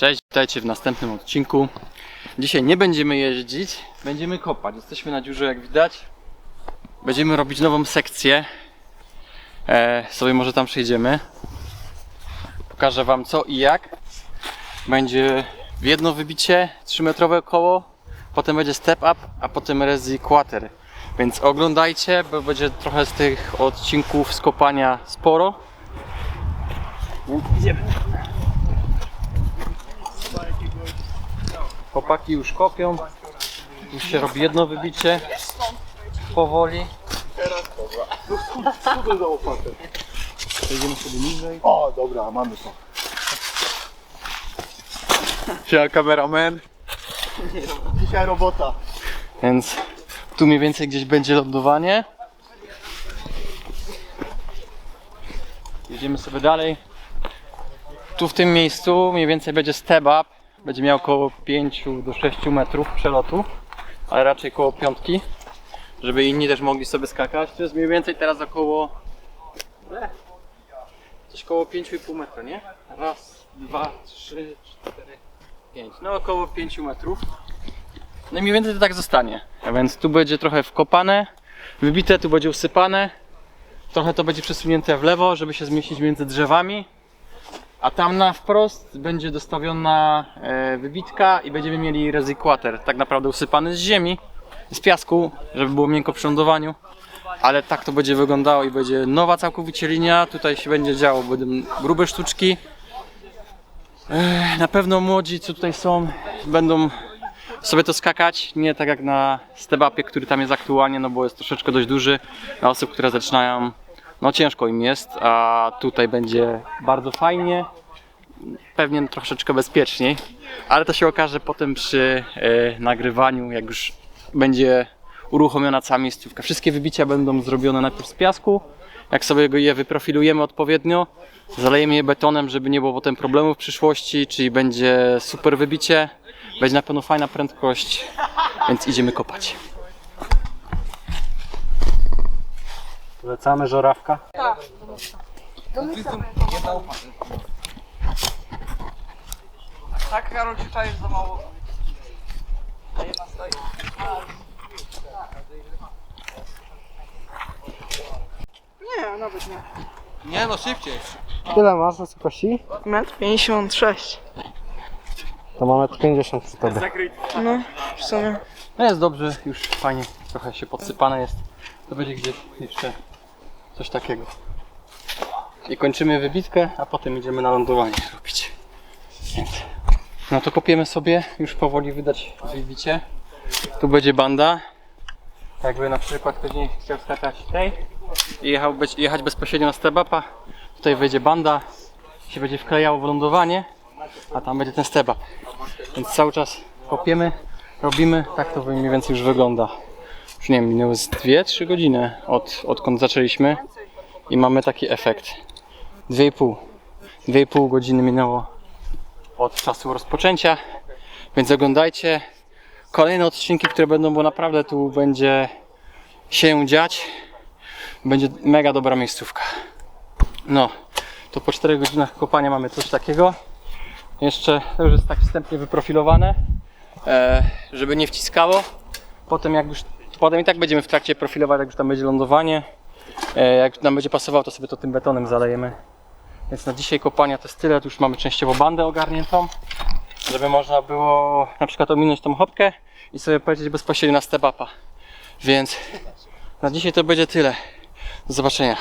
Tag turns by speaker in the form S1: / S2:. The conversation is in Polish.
S1: Cześć, witajcie w następnym odcinku. Dzisiaj nie będziemy jeździć, będziemy kopać. Jesteśmy na dziurze, jak widać. Będziemy robić nową sekcję. E, sobie może tam przejdziemy. Pokażę Wam co i jak. Będzie w jedno wybicie 3-metrowe koło, potem będzie step up, a potem rezi quarter. Więc oglądajcie, bo będzie trochę z tych odcinków skopania sporo. Idziemy. Chłopaki już kopią. Już się robi jedno wybicie. Powoli.
S2: Co za łopatę?
S1: Przejdziemy sobie niżej.
S2: O, dobra, mamy to.
S1: Siema kameraman.
S2: Dzisiaj robota.
S1: Więc tu mniej więcej gdzieś będzie lądowanie. Jedziemy sobie dalej. Tu w tym miejscu mniej więcej będzie step up. Będzie miał około 5 do 6 metrów przelotu, ale raczej koło piątki, żeby inni też mogli sobie skakać. To jest mniej więcej teraz około e, coś koło 5,5 metra, nie? Raz, dwa, trzy, cztery, pięć. No około 5 metrów. No i mniej więcej to tak zostanie. A więc tu będzie trochę wkopane, wybite, tu będzie usypane. Trochę to będzie przesunięte w lewo, żeby się zmieścić między drzewami. A tam na wprost będzie dostawiona e, wybitka i będziemy mieli rezykwater, tak naprawdę usypany z ziemi, z piasku, żeby było miękko przy lądowaniu. Ale tak to będzie wyglądało i będzie nowa całkowicie linia. Tutaj się będzie działo, będą grube sztuczki. E, na pewno młodzi, co tutaj są, będą sobie to skakać, nie tak jak na stebapie, który tam jest aktualnie, no bo jest troszeczkę dość duży. Dla osób, które zaczynają, no ciężko im jest, a tutaj będzie bardzo fajnie, pewnie troszeczkę bezpieczniej, ale to się okaże potem przy e, nagrywaniu, jak już będzie uruchomiona cała miejscówka. Wszystkie wybicia będą zrobione najpierw z piasku, jak sobie je wyprofilujemy odpowiednio, zalejemy je betonem, żeby nie było potem problemów w przyszłości, czyli będzie super wybicie, będzie na pewno fajna prędkość, więc idziemy kopać.
S3: Lecamy żorawka.
S4: Tak, Karol, się czaisz za mało. A jedna stoi. Nie, nawet nie.
S1: Nie no, szybciej.
S3: Ile masz wysokości?
S4: Metr 56.
S3: To mamy 50 przy tobie.
S4: No, w sumie.
S1: No jest dobrze, już fajnie, trochę się podsypane jest. To będzie gdzieś jeszcze coś takiego. I kończymy wybitkę, a potem idziemy na lądowanie robić. Więc no to kopiemy sobie, już powoli wydać wybicie. Tu będzie banda. Jakby na przykład ktoś nie chciał skakać tej i jechał, być- jechać bezpośrednio na stebapa, tutaj wejdzie banda, się będzie wklejało w lądowanie, a tam będzie ten stebap. Więc cały czas kopiemy, robimy, tak to mniej więcej już wygląda. Już nie wiem, minęły z 2-3 godziny od, odkąd zaczęliśmy i mamy taki efekt. 2,5 2,5 godziny minęło od czasu rozpoczęcia, więc oglądajcie kolejne odcinki, które będą, bo naprawdę tu będzie się dziać. Będzie mega dobra miejscówka. No, to po 4 godzinach kopania mamy coś takiego. Jeszcze to już jest tak wstępnie wyprofilowane, e, żeby nie wciskało. Potem jak już, potem i tak będziemy w trakcie profilować, jak już tam będzie lądowanie. E, jak nam będzie pasowało, to sobie to tym betonem zalejemy. Więc na dzisiaj kopania to jest tyle. Tu już mamy częściowo bandę ogarniętą, żeby można było na przykład ominąć tą hopkę i sobie polecieć bezpośrednio na step upa. Więc na dzisiaj to będzie tyle. Do zobaczenia.